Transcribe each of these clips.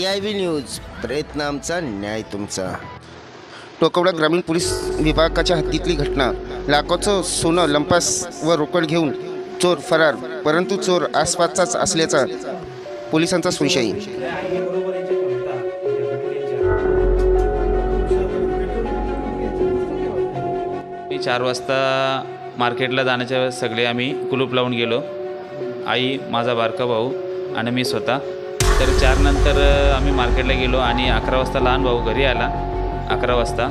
C I V news प्रयत्न आमचा न्याय तुमचा. टोकवडा ग्रामीण पोलीस विभागाच्या हद्दीतली घटना. लाखोचं सोनं लंपास व रोकड घेऊन चोर फरार परंतु चोर आसपासचाच असल्याचा पोलिसांचा संशय मी चार वाजता मार्केटला जाण्याच्या सगळे आम्ही कुलूप लावून गेलो. आई माझा बारका भाऊ आणि मी स्वतः. तर चारनंतर आम्ही मार्केटला गेलो आणि अकरा वाजता लहान भाऊ घरी आला. अकरा वाजता.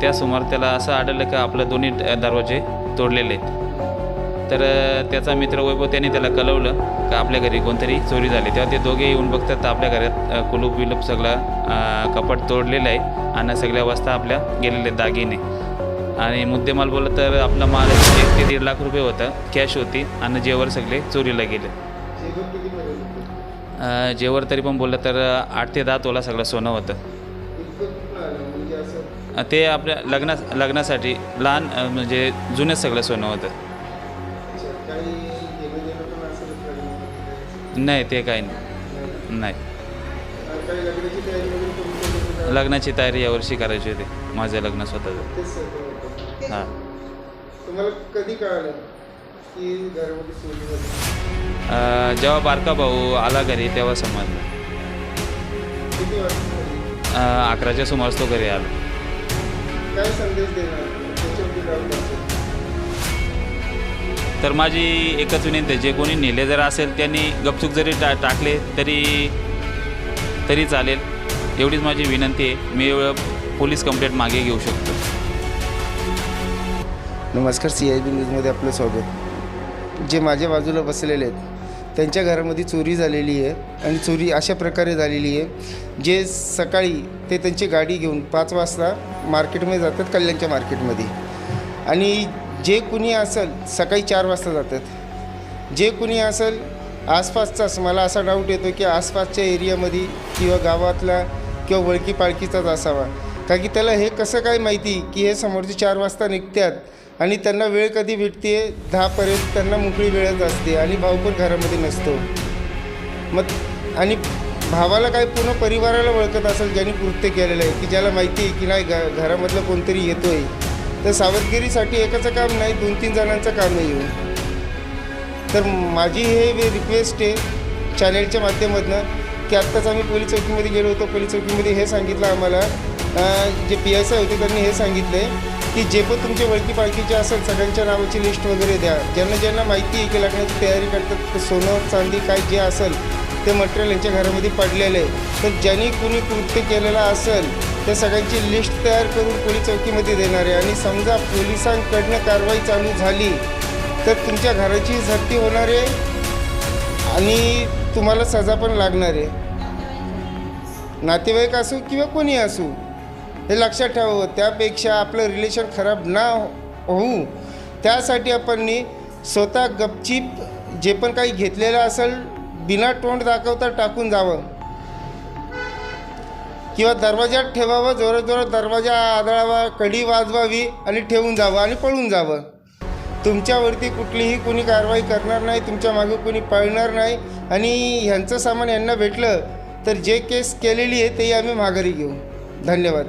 त्या सुमार त्याला असं आढळलं का आपलं दोन्ही दरवाजे तोडलेले आहेत. तर त्याचा मित्र वैभव त्याने त्याला कळवलं का आपल्या घरी कोणतरी चोरी झाली. तेव्हा ते दोघे येऊन बघतात तर आपल्या घरात कुलूप विलूप सगळा कपाट तोडलेलं आहे आणि सगळ्या वस्ता आपल्या गेलेले दागिने. आणि मुद्देमाल बोललं तर आपला माल एक ते दीड लाख रुपये होता. कॅश होती आणि जेवर सगळे चोरीला गेले. जेवर तरी पण बोललं तर आठ ते दहा तोला सगळं सोनं होतं. ते आपल्या लग्ना लग्नासाठी लहान म्हणजे जुनंच सगळं सोनं होतं. नाही ते काही नाही. नाही. लग्नाची तयारी यावर्षी करायची होती. माझं लग्न स्वतःचं. हां. जेव्हा बारका भाऊ आला घरी तेव्हा समजलं. अकराच्या सुमारास तो घरी आला? तर माझी एकच विनंती आहे जे कोणी नेले जर असेल त्यांनी गपचूक जरी टा टाकले तरी तरी चालेल. एवढीच माझी विनंती आहे. मी एवढं पोलीस कंप्लेंट मागे घेऊ शकतो. नमस्कार सी आय बी न्यूजमध्ये आपलं स्वागत. जे माझ्या बाजूला बसलेले आहेत त्यांच्या घरामध्ये चोरी झालेली आहे आणि चोरी अशा प्रकारे झालेली आहे. जे सकाळी ते त्यांची गाडी घेऊन पाच वाजता मार्केटमध्ये जातात कल्याणच्या मार्केटमध्ये. आणि जे कुणी असेल सकाळी चार वाजता जातात. जे कुणी असेल आसपासचाच मला असा डाऊट येतो की आसपासच्या एरियामध्ये किंवा गावातला किंवा वळकी पाळखीचाच असावा. का की त्याला हे कसं काय माहिती की हे समोरचे चार वाजता निघतात आणि त्यांना वेळ कधी भेटते दहापर्यंत त्यांना मोकळी वेळच असते आणि भाऊ पण घरामध्ये नसतो. मग आणि भावाला काय पूर्ण परिवाराला ओळखत असेल ज्यांनी कृत्य केलेलं आहे की ज्याला माहिती आहे की नाही घ घरामधलं कोणतरी येतो आहे तर सावधगिरीसाठी एकाचं काम नाही दोन तीन जणांचं काम आहे येऊन. तर माझी हे रिक्वेस्ट आहे चॅनेलच्या माध्यमातून की आत्ताच आम्ही पोलीस चौकीमध्ये गेलो होतो पोलीस चौकीमध्ये हे सांगितलं आम्हाला जे पी एस आय होते त्यांनी हे सांगितलं आहे की जे पण तुमचे वळकी पाळकीचे असेल सगळ्यांच्या नावाची लिस्ट वगैरे द्या. ज्यांना ज्यांना माहिती आहे की लग्नाची तयारी करतात तर सोनं चांदी काय जे असेल ते मटेरियल यांच्या घरामध्ये पडलेलं आहे. तर ज्यांनी कुणी कृत्य केलेलं असेल त्या सगळ्यांची लिस्ट तयार करून पोलीस चौकीमध्ये देणार आहे. आणि समजा पोलिसांकडनं कारवाई चालू झाली तर तुमच्या घराची झडती होणार आहे आणि तुम्हाला सजा पण लागणार आहे. नातेवाईक असो किंवा कोणी असो हे लक्षात ठेवावं. त्यापेक्षा आपलं रिलेशन खराब ना होऊ. त्यासाठी आपण स्वतः गपचीप जे पण काही घेतलेलं असेल बिना तोंड दाखवता टाकून जावं. किंवा दरवाजात ठेवावं जोरात जोरात दरवाजा आदळावा कडी वाजवावी आणि ठेवून जावं आणि पळून जावं. तुमच्यावरती कुठलीही कोणी कारवाई करणार नाही तुमच्या मागे कोणी पळणार नाही आणि ह्यांचं सामान यांना भेटलं तर जे केस केलेली आहे तेही आम्ही माघारी घेऊ. धन्यवाद.